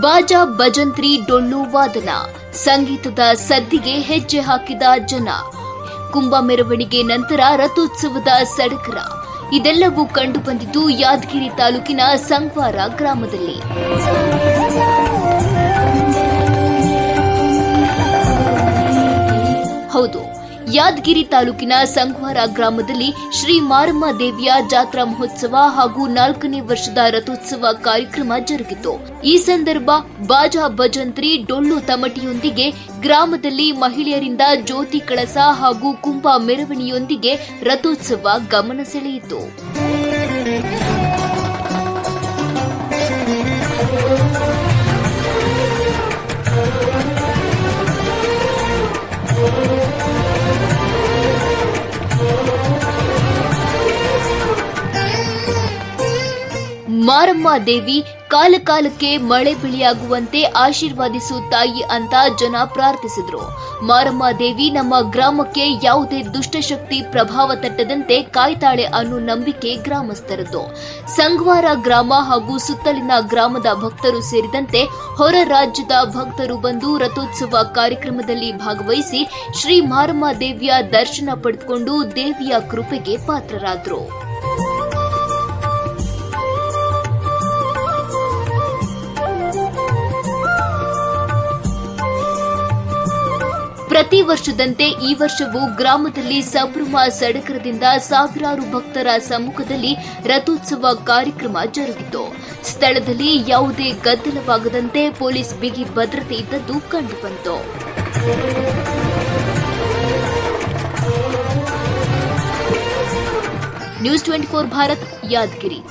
ಬಾಜಾ ಭಜಂತ್ರಿ ಡೊಳ್ಳು ವಾದನ. ಸಂಗೀತದ ಸದ್ದಿಗೆ ಹೆಜ್ಜೆ ಹಾಕಿದ ಜನ. ಕುಂಭ ಮೆರವಣಿಗೆ ನಂತರ ರಥೋತ್ಸವದ ಸಡಗರ. ಇದೆಲ್ಲವೂ ಕಂಡುಬಂದಿದ್ದು ಯಾದಗಿರಿ ತಾಲೂಕಿನ ಸಂಗ್ವಾರ ಗ್ರಾಮದಲ್ಲಿ. ಹೌದು. ಯಾದಗಿರಿ ತಾಲೂಕಿನ ಸಂಗ್ವಾರ ಗ್ರಾಮದಲ್ಲಿ ಶ್ರೀ ಮಾರಮ್ಮ ದೇವಿಯ ಜಾತ್ರಾ ಮಹೋತ್ಸವ ಹಾಗೂ ನಾಲ್ಕನೇ ವರ್ಷದ ರಥೋತ್ಸವ ಕಾರ್ಯಕ್ರಮ ಜರುಗಿತು. ಈ ಸಂದರ್ಭ ಬಾಜಾ ಭಜಂತ್ರಿ ಡೊಳ್ಳು ತಮಟಿಯೊಂದಿಗೆ ಗ್ರಾಮದಲ್ಲಿ ಮಹಿಳೆಯರಿಂದ ಜ್ಯೋತಿ ಕಳಸ ಹಾಗೂ ಕುಂಭ ಮೆರವಣಿಯೊಂದಿಗೆ ರಥೋತ್ಸವ ಗಮನ ಸೆಳೆಯಿತು. ಮಾರಮ್ಮ ದೇವಿ ಕಾಲಕಾಲಕ್ಕೆ ಮಳೆ ಬೆಳೆಯಾಗುವಂತೆ ಆಶೀರ್ವಾದಿಸು ತಾಯಿ ಅಂತ ಜನ ಪ್ರಾರ್ಥಿಸಿದ್ರು. ಮಾರಮ್ಮ ದೇವಿ ನಮ್ಮ ಗ್ರಾಮಕ್ಕೆ ಯಾವುದೇ ದುಷ್ಟಶಕ್ತಿ ಪ್ರಭಾವ ತಟ್ಟದಂತೆ ಕಾಯ್ತಾಳೆ ಅನ್ನೋ ನಂಬಿಕೆ ಗ್ರಾಮಸ್ಥರದ್ದು. ಸಂಗ್ವಾರ ಗ್ರಾಮ ಹಾಗೂ ಸುತ್ತಲಿನ ಗ್ರಾಮದ ಭಕ್ತರು ಸೇರಿದಂತೆ ಹೊರ ರಾಜ್ಯದ ಭಕ್ತರು ಬಂದು ರಥೋತ್ಸವ ಕಾರ್ಯಕ್ರಮದಲ್ಲಿ ಭಾಗವಹಿಸಿ ಶ್ರೀ ಮಾರಮ್ಮ ದೇವಿಯ ದರ್ಶನ ಪಡೆದುಕೊಂಡು ದೇವಿಯ ಕೃಪೆಗೆ ಪಾತ್ರರಾದರು. ಪ್ರತಿ ವರ್ಷದಂತೆ ಈ ವರ್ಷವೂ ಗ್ರಾಮದಲ್ಲಿ ಸಂಭ್ರಮ ಸಡಗರದಿಂದ ಸಾವಿರಾರು ಭಕ್ತರ ಸಮ್ಮುಖದಲ್ಲಿ ರಥೋತ್ಸವ ಕಾರ್ಯಕ್ರಮ ಜರುಗಿತು. ಸ್ಥಳದಲ್ಲಿ ಯಾವುದೇ ಗದ್ದಲವಾಗದಂತೆ ಪೊಲೀಸ್ ಬಿಗಿ ಭದ್ರತೆ ಇದ್ದದ್ದು ಕಂಡುಬಂತು. News twenty four Bharat, Yadgiri.